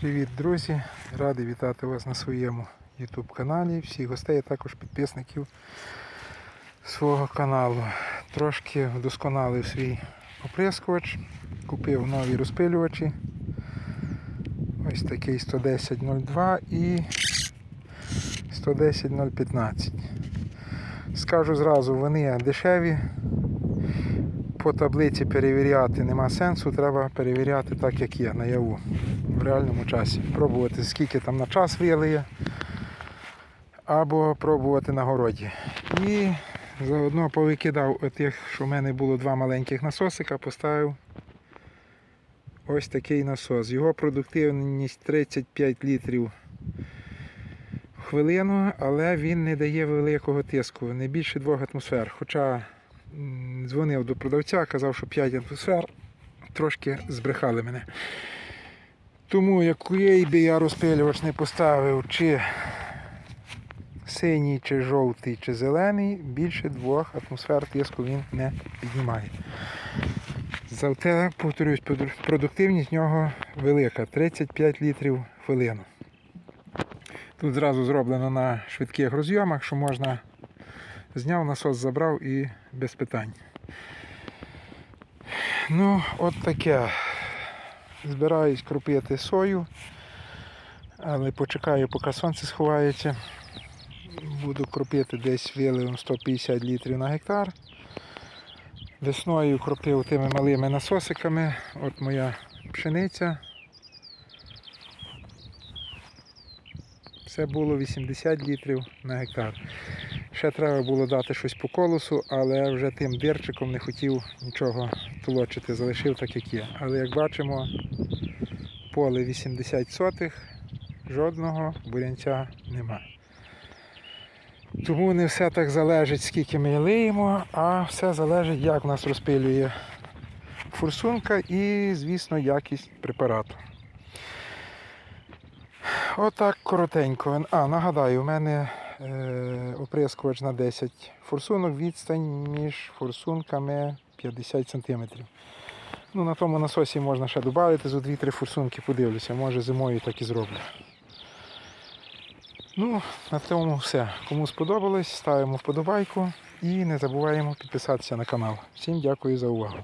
Привіт, друзі! Радий вітати вас на своєму YouTube каналі. Всіх гостей, а також підписників свого каналу. Трошки вдосконалив свій оприскувач, купив нові розпилювачі. Ось такий 110.02 і 110.015. Скажу зразу, вони дешеві. По таблиці перевіряти нема сенсу, треба перевіряти так, як є, наяву, в реальному часі. Пробувати, скільки там на час вилиє, або пробувати на городі. І заодно повикидав отих, що в мене було два маленьких насосика, поставив ось такий насос. Його продуктивність 35 літрів хвилину, але він не дає великого тиску, не більше 2 атмосфер. Хоча дзвонив до продавця, казав, що 5 атмосфер, трошки збрехали мене. Тому який би я розпилювач не поставив, чи синій, чи жовтий, чи зелений, більше 2 атмосфер тиску він не піднімає. Зате, повторюсь, продуктивність нього велика 35 літрів хвилину. Тут зразу зроблено на швидких розйомах, що можна зняв насос, забрав і без питань. Ну, от таке. Збираюсь кропити сою, але почекаю, поки сонце сховається. Буду кропити десь виливом 150 літрів на гектар. Весною кропив тими малими насосиками. От моя пшениця. Це було 80 літрів на гектар. Ще треба було дати щось по колосу, але вже тим дирчиком не хотів нічого толочити, залишив так, як є. Але як бачимо, поле 80 сотих, жодного бурянця нема. Тому не все так залежить, скільки ми лиємо, а все залежить, як в нас розпилює форсунка і, звісно, якість препарату. Отак коротенько. А, нагадаю, у мене оприскувач на 10 форсунок, відстань між форсунками 50 см. Ну, на тому насосі можна ще додати за 2-3 форсунки, подивлюся, може зимою так і зроблю. Ну, на тому все. Кому сподобалось, ставимо вподобайку і не забуваємо підписатися на канал. Всім дякую за увагу.